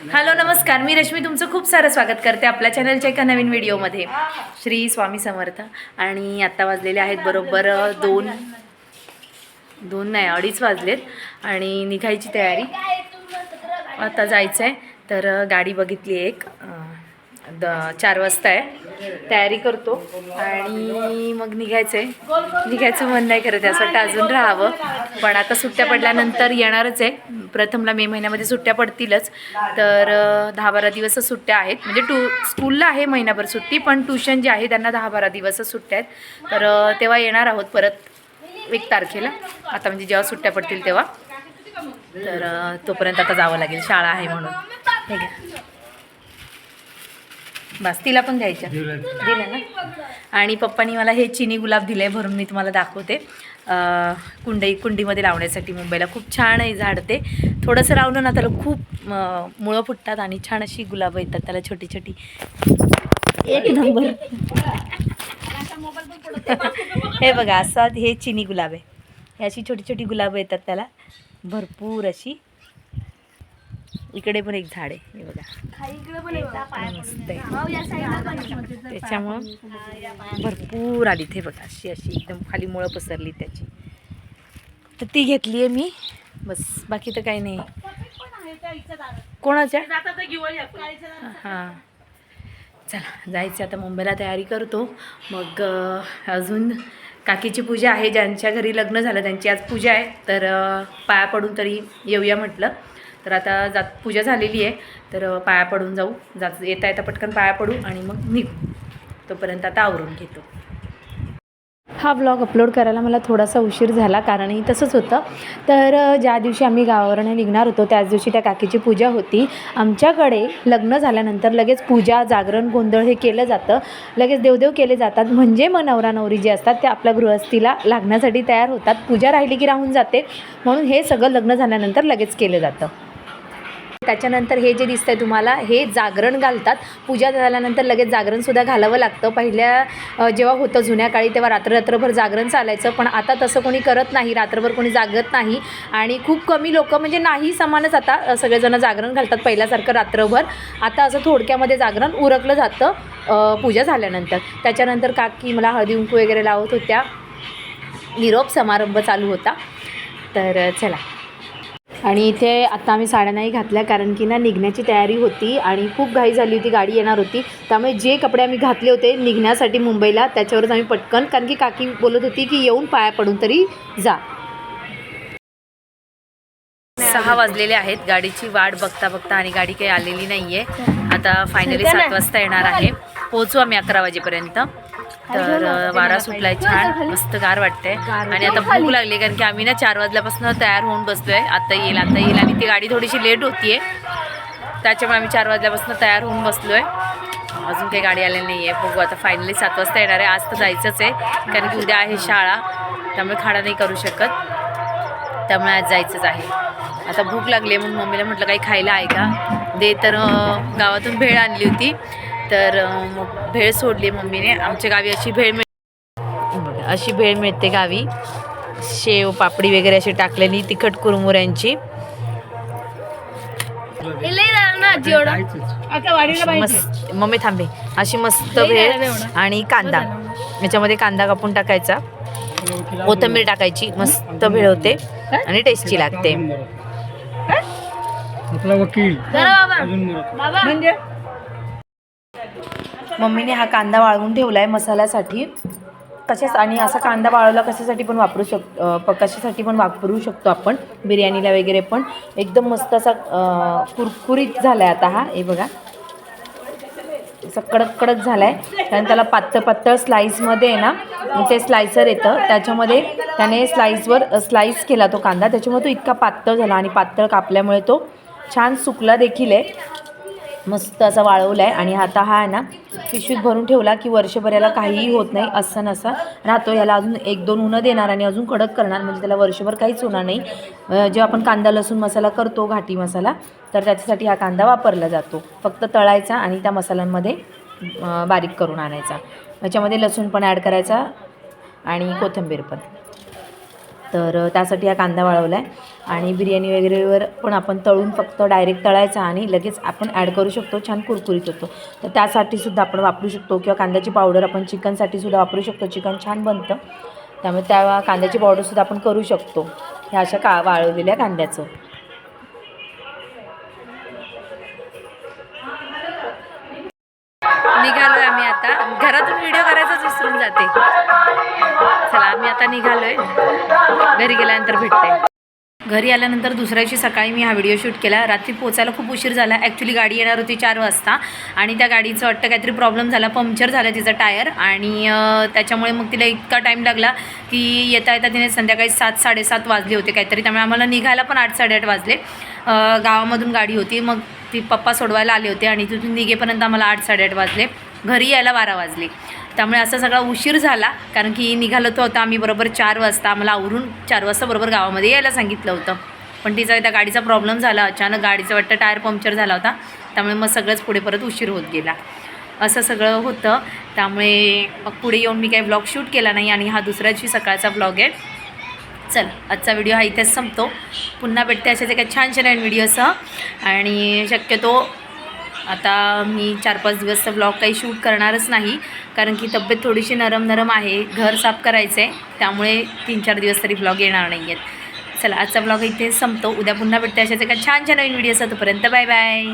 Hello नमस्कार. मी रश्मी तुमचं खूप सारं स्वागत करते आपल्या चॅनलच्या एका नवीन व्हिडिओमध्ये श्री स्वामी समर्थ. आणि आत्ता वाजलेले आहेत बरोबर दोन दोन नाही अडीच वाजलेत. आणि निघायची तयारी. आता जायचं आहे तर गाडी बघितली एक. द चार वाजता आहे. तयारी करतो. आणि मग निघायचं आहे निघायचं मन नाही करत आहे. असं वाटतं अजून राहावं. पण आता सुट्ट्या पडल्यानंतर येणारच आहे. प्रथमला मे महिन्यामध्ये सुट्ट्या पडतीलच. तर दहा बारा दिवसच सुट्ट्या आहेत. म्हणजे टू स्कूलला आहे महिनाभर सुट्टी पण ट्युशन जे आहे त्यांना दहा बारा दिवसच सुट्ट्या आहेत. तर तेव्हा येणार आहोत परत एक तारखेला. आता म्हणजे जेव्हा सुट्ट्या पडतील तेव्हा. तर तोपर्यंत आता जावं लागेल. शाळा आहे म्हणून. ठीक आहे. बस तिला पण द्यायच्या दिलं ना? आणि पप्पानी मला हे चिनी गुलाब दिले भरून मी तुम्हाला दाखवते. अ, कुंडई कुंडीमध्ये लावण्यासाठी मुंबईला. खूप छान आहे झाड ते. थोडंसं लावलं ना त्याला खूप मुळं फुटतात आणि छान अशी गुलाबं येतात त्याला छोटी छोटी. एक नंबर. हे बघा असं हे चिनी गुलाब आहे. हे अशी छोटी छोटी गुलाबं येतात त्याला. भरपूर अशी. इकडे पण एक झाड आहे हे बघा. मस्त आहे. त्याच्यामुळं भरपूर आली ते बघा अशी अशी एकदम खाली मुळं पसरली त्याची. तर ती घेतली आहे मी. बस बाकी तर काही नाही. कोणाच्या? हां. चला जायचं आता मुंबईला तयारी करतो. मग अजून काकीची पूजा आहे ज्यांच्या घरी लग्न झालं त्यांची आज पूजा आहे. तर पाया पडून तरी येऊया म्हटलं. तर आता जात पूजा झालेली आहे. तर पाया पडून जाऊ. जात येता येता पटकन पाया पडू आणि मग निघू. तोपर्यंत आता आवरून घेतो. हा ब्लॉग अपलोड करायला मला थोडासा उशीर झाला कारणही तसंच होतं. तर ज्या दिवशी आम्ही गावावरनं निघणार होतो त्याच दिवशी त्या काकीची पूजा होती. आमच्याकडे लग्न झाल्यानंतर लगेच पूजा जागरण गोंधळ हे केलं जातं. लगेच देवदेव केले जातात. म्हणजे मग नवरा नवरी जे असतात ते आपल्या गृहस्थीला लागण्यासाठी तयार होतात. पूजा राहिली की राहून जाते. म्हणून हे सगळं लग्न झाल्यानंतर लगेच केलं जातं. त्याच्यानंतर हे जे दिसतंय तुम्हाला हे जागरण घालतात. पूजा झाल्यानंतर लगेच जागरणसुद्धा घालावं लागतं. पहिल्या जेव्हा होतं जुन्या काळी तेव्हा रात्र रात्रभर जागरण चालायचं पण आता तसं कोणी करत नाही रात्रभर कोणी जागत नाही. आणि खूप कमी लोक म्हणजे नाही समानच आता सगळेजणं सगळेजण जागरण घालतात पहिल्यासारखं रात्रभर. आता असं थोडक्यामध्ये जागरण उरकलं जातं पूजा झाल्यानंतर. त्याच्यानंतर काकी मला हळदी कुंकू वगैरे लावत होत्या. निरोप समारंभ चालू होता. तर चला. आणि इथे आता आम्ही साड्या नाही घातल्या कारण की ना निघण्याची तयारी होती आणि खूप घाई झाली होती गाडी येणार होती. त्यामुळे जे कपडे आम्ही घातले होते निघण्यासाठी मुंबईला त्याच्यावरच आम्ही पटकन कारण की काकी बोलत होती की येऊन पाया पडून तरी जा. सहा वाजलेले आहेत गाडीची वाट बघता बघता आणि गाडी काही आलेली नाही आहे. आता फायनली सात वाजता येणार आहे. पोहोचू आम्ही अकरा वाजेपर्यंत. तर वारा सुटलाय छान मस्त गार वाटतंय. आणि आता भूक लागली कारण की आम्ही ना चार वाजल्यापासून तयार होऊन बसलोय. आता येईल आता येईल. आणि ती गाडी थोडीशी लेट होतीये. त्याच्यामुळे आम्ही चार वाजल्यापासून तयार होऊन बसलोय. अजून काही गाडी आलेली नाही आहे बघू आता फायनली सात वाजता येणार आहे. आज तर जायचंच आहे कारण की उद्या आहे शाळा. त्यामुळे खाडा नाही करू शकत. त्यामुळे आज जायचंच आहे. आता भूक लागली आहे म्हणून मम्मीला म्हटलं काही खायला आहे का? दे तर गावातून भेळ आणली होती. तर मग भेळ सोडली मम्मीने. आमच्या गावी अशी भेळ मिळ बघा, अशी भेळ मिळते गावी. शेव पापडी वगैरे अशी टाकलेली तिखट कुरमुऱ्यांची. मस्त मम्मी थांबे. अशी मस्त भेळ आणि कांदा. याच्यामध्ये कांदा कापून टाकायचा. कोथिंबीर टाकायची. मस्त भेळ होते. आणि टेस्टी लागते. आपला वकील. म्हणजे? मम्मीने हा कांदा वाळवून ठेवला आहे मसाल्यासाठी. कशाच आणि असा कांदा वाळवला कशासाठी पण वापरू शकतो कशासाठी पण वापरू शकतो आपण बिर्याणीला वगैरे पण. एकदम मस्त असा कुरकुरीत झाला आहे आता हा हे बघा. असं कडक कडक झाला आहे कारण त्याला पातळ पातळ स्लाईसमध्ये आहे ना ते स्लायसर येतं. त्याच्यामध्ये त्याने स्लाईसवर स्लाईस केला तो कांदा. त्याच्यामुळे तो इतका पातळ झाला आणि पातळ कापल्यामुळे तो छान सुकला देखील आहे. मस्त असा वाळवला आहे आणि आता हा आहे ना पिशवीत भरून ठेवला की वर्षभर याला काहीही होत नाही असं नसं. राहतो याला अजून एक दोन उन्हं देणार आणि अजून कडक करणार म्हणजे त्याला वर्षभर काहीच होणार नाही. जेव्हा आपण कांदा लसूण मसाला करतो घाटी मसाला तर त्याच्यासाठी हा कांदा वापरला जातो. फक्त तळायचा आणि त्या मसाल्यांमध्ये बारीक करून आणायचा. याच्यामध्ये लसूण पण ॲड करायचा आणि कोथिंबीर पण. तर त्यासाठी हा कांदा वाळवला आहे आणि बिर्याणी वगैरेवर पण आपण तळून फक्त डायरेक्ट तळायचा आणि लगेच आपण ॲड करू शकतो छान कुरकुरीत होतो. तर त्यासाठी सुद्धा आपण वापरू शकतो किंवा कांद्याची पावडर आपण चिकनसाठी सुद्धा वापरू शकतो. चिकन छान बनतं. त्यामुळे त्या कांद्याची पावडरसुद्धा आपण करू शकतो. ह्या अशा का वाळवलेल्या कांद्याचं. निघालोय आम्ही आता. घरातून व्हिडिओ करायचाच विसरून जाते. चला आम्ही आता निघालोय. घरी गेल्यानंतर भेटते. घरी आल्यानंतर दुसऱ्या दिवशी सकाळी मी हा व्हिडिओ शूट केला. रात्री पोचायला खूप उशीर झाला. ॲक्च्युली गाडी येणार होती चार वाजता. आणि त्या गाडीचं वाटतं काहीतरी प्रॉब्लेम झाला. पंक्चर झालं तिचं टायर आणि त्याच्यामुळे मग तिला इतका टाईम लागला की येता येता तिने संध्याकाळी सात साडेसात वाजले होते काहीतरी. त्यामुळे आम्हाला निघायला पण आठ साडेआठ वाजले. गावामधून गाडी होती. मग ती पप्पा सोडवायला आले होते आणि तिथून निघेपर्यंत आम्हाला आठ साडेआठ वाजले. घरी यायला बारा वाजले. त्यामुळे असा सगळा उशीर झाला कारण की निघालो तो होता आम्ही बरोबर चार वाजता आम्हाला आवरून चार वाजता बरोबर गावामध्ये यायला सांगितलं होतं. पण तिचा त्या गाडीचा प्रॉब्लेम झाला अचानक गाडीचं वाटतं टायर पंक्चर झाला होता त्यामुळे मग सगळंच पुढे परत उशीर होत गेला. असं सगळं होतं. त्यामुळे मग पुढे येऊन मी काही ब्लॉग शूट केला नाही आणि हा दुसऱ्या दिवशी सकाळचा ब्लॉग आहे. चल आजचा व्हिडिओ हा इथेच संपतो. पुन्हा भेटते अशाच एका छान छान व्हिडिओसह आणि शक्यतो आता मी चार पाच दिवस तर ब्लॉग काही शूट करणारच नाही. कारण की तब्येत थोडीशी नरम नरम आहे. घर साफ करायचं आहे त्यामुळे तीन चार दिवस तरी ब्लॉग येणार नाही आहेत. चला आजचा ब्लॉग इथे संपतो. उद्या पुन्हा भेटते अशाच एका छान छान नवीन व्हिडिओ तोपर्यंत. Bye bye